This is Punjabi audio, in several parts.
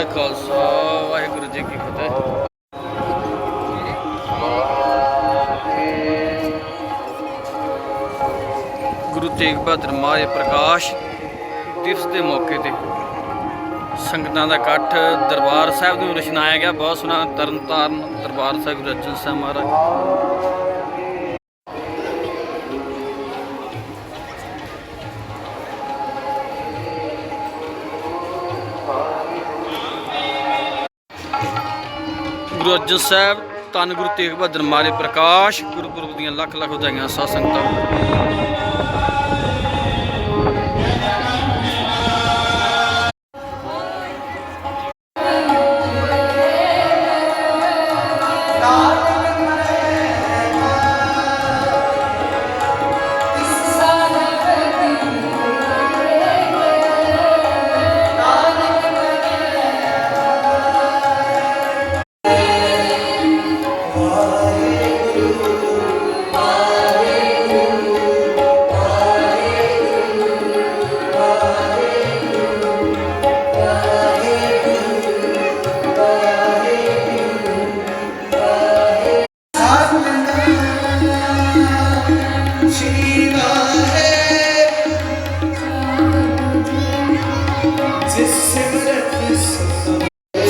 ਵਾਹਿ ਖਾਲਸਾ, ਵਾਹਿਗੁਰੂ ਜੀ ਕੀ ਫਤਿਹ। ਗੁਰੂ ਤੇਗ ਬਹਾਦਰ ਮਹਾਰਾਜ ਪ੍ਰਕਾਸ਼ ਦਿਵਸ ਦੇ ਮੌਕੇ ਤੇ ਸੰਗਤਾਂ ਦਾ ਇਕੱਠ ਦਰਬਾਰ ਸਾਹਿਬ ਨੂੰ ਰਸ਼ਨਾਇਆ ਗਿਆ। ਬਹੁਤ ਸੋਹਣਾ ਤਰਨਤਾਰਨ ਦਰਬਾਰ ਸਾਹਿਬ ਰਚਨ ਸਾਹਿਬ ਮਹਾਰਾਜ। ਗੁਰੂ ਅਰਜਨ ਸਾਹਿਬ, ਧੰਨ ਗੁਰੂ ਤੇਗ ਬਹਾਦਰ ਮਾਰੇ ਪ੍ਰਕਾਸ਼, ਗੁਰਪੁਰਬ ਦੀਆਂ ਲੱਖ ਲੱਖ ਵਧਾਈਆਂ, ਸਾਧ ਸੰਗਤਾਂ।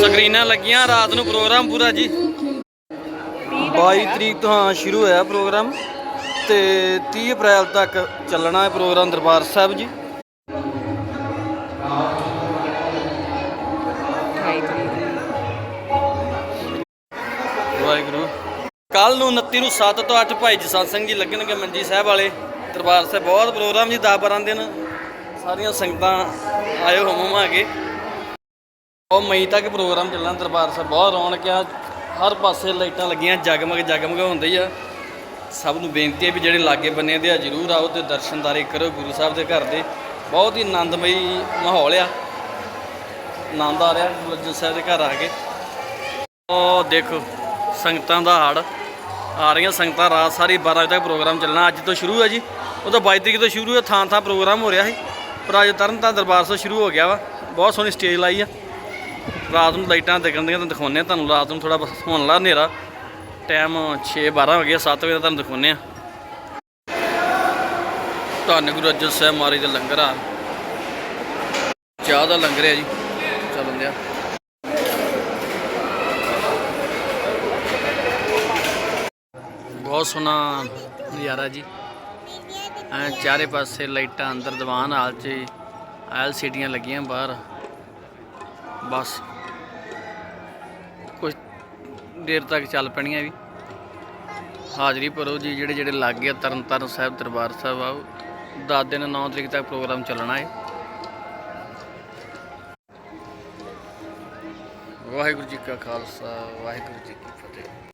ਸਕਰੀਨਾਂ ਲੱਗੀਆਂ, ਰਾਤ ਨੂੰ ਪ੍ਰੋਗਰਾਮ ਪੂਰਾ ਜੀ। 22 ਤਰੀਕ ਤੋਂ ਹਾਂ, ਸ਼ੁਰੂ ਹੋਇਆ ਪ੍ਰੋਗਰਾਮ ਤੇ 30 ਅਪ੍ਰੈਲ ਤੱਕ ਚੱਲਣਾ ਹੈ ਪ੍ਰੋਗਰਾਮ ਦਰਬਾਰ ਸਾਹਿਬ ਜੀ। ਵਾਹਿਗੁਰੂ। ਕੱਲ ਨੂੰ 29 ਨੂੰ 7 ਤੋਂ 8 ਭਾਈ ਜਸਵੰਤ ਸਿੰਘ ਜੀ ਲੱਗਣਗੇ ਮੰਜੀ ਸਾਹਿਬ ਵਾਲੇ ਦਰਬਾਰ ਸਾਹਿਬ। ਬਹੁਤ ਪ੍ਰੋਗਰਾਮ ਜੀ 10 12 ਦਿਨ। ਸਾਰੀਆਂ ਸੰਗਤਾਂ ਆਇਓ ਕੇ। ਉਹ ਮਈ ਤੱਕ ਪ੍ਰੋਗਰਾਮ ਚੱਲਣਾ ਦਰਬਾਰ ਸਾਹਿਬ, ਬਹੁਤ ਰੌਣਕ ਆ। ਹਰ ਪਾਸੇ ਲਾਈਟਾਂ ਲੱਗੀਆਂ, ਜਗਮਗ ਜਗਮਗ ਹੁੰਦੀ ਆ। ਸਭ ਨੂੰ ਬੇਨਤੀ ਹੈ ਵੀ ਜਿਹੜੇ ਲਾਗੇ ਬੰਨੇ ਦੇ ਆ, ਜਰੂਰ ਆਓ ਤੇ ਦਰਸ਼ਨਦਾਰੀ ਕਰੋ ਗੁਰੂ ਸਾਹਿਬ ਦੇ ਘਰ ਦੇ। ਬਹੁਤ ਹੀ ਆਨੰਦਮਈ ਮਾਹੌਲ ਆ। ਆਨੰਦ ਆ ਰਿਹਾ ਗੁਰੂ ਅਰਜਨ ਸਾਹਿਬ ਦੇ ਘਰ ਆ ਕੇ। ਉਹ ਦੇਖੋ, ਸੰਗਤਾਂ ਦਾ ਹੜ ਆ ਰਹੀਆਂ ਸੰਗਤਾਂ ਰਾਤ ਸਾਰੀ 12 ਵਜੇ ਤੱਕ ਪ੍ਰੋਗਰਾਮ ਚੱਲਣਾ। ਅੱਜ ਤੋਂ ਸ਼ੁਰੂ ਹੈ ਜੀ। ਉਹ ਤਾਂ 22 ਤਰੀਕ ਤੋਂ ਸ਼ੁਰੂ ਹੈ ਥਾਂ ਥਾਂ ਪ੍ਰੋਗਰਾਮ ਹੋ ਰਿਹਾ ਸੀ। ਪਰ ਅੱਜ ਤਰਨਤਾਰਨ ਦਰਬਾਰ ਤੋਂ ਸ਼ੁਰੂ ਹੋ ਗਿਆ ਵਾ। ਬਹੁਤ ਸੋਹਣੀ ਸਟੇਜ ਲਾਈ ਆ। ਰਾਤ ਨੂੰ ਲਾਈਟਾਂ ਦਿਖਣ ਦੀਆਂ ਤਾਂ ਦਿਖਾਉਂਦੇ ਆ ਤੁਹਾਨੂੰ। ਰਾਤ ਨੂੰ ਥੋੜਾ ਹੋਣ ਲਾ ਹਨੇਰਾ। ਟਾਈਮ 6 12 ਹੋ ਗਿਆ 7 ਵਜੇ ਦਾ ਤੁਹਾਨੂੰ ਦਿਖਾਉਂਦੇ ਆ। ਧੰਨ ਗੁਰੂ ਅਰਜਨ ਸਾਹਿਬ ਮਹਾਰਾਜ ਦਾ ਲੰਗਰ ਆ। ਚਾਹ ਦਾ ਲੰਗਰ ਹੈ ਜੀ। ਚੱਲਣ ਦਿਆ ਬਹੁਤ ਸੋਹਣਾ ਨਜ਼ਾਰਾ ਜੀ। ਚਾਰੇ ਪਾਸੇ ਲਾਈਟਾਂ ਅੰਦਰ ਦੀਵਾਨ, ਹਾਲ 'ਚ ਐਲ ਸੀਡੀਆਂ ਲੱਗੀਆਂ ਬਾਹਰ। ਬਸ। ਕੁਝ ਦੇਰ ਤੱਕ ਚੱਲ ਪੈਣੀਆਂ ਵੀ। ਹਾਜ਼ਰੀ ਭਰੋ ਜੀ, ਜਿਹੜੇ ਜਿਹੜੇ ਲੱਗ ਗਿਆ ਤਰਨਤਾਰਨ ਸਾਹਿਬ, ਦਰਬਾਰ ਸਾਹਿਬ, ਆਓ। 10 ਦਿਨ 9 ਤਰੀਕ ਤੱਕ ਪ੍ਰੋਗਰਾਮ ਚੱਲਣਾ ਹੈ ਵਾਹਿਗੁਰੂ ਜੀ ਕਾ ਖਾਲਸਾ, ਵਾਹਿਗੁਰੂ ਜੀ ਕੀ ਫਤਿਹ।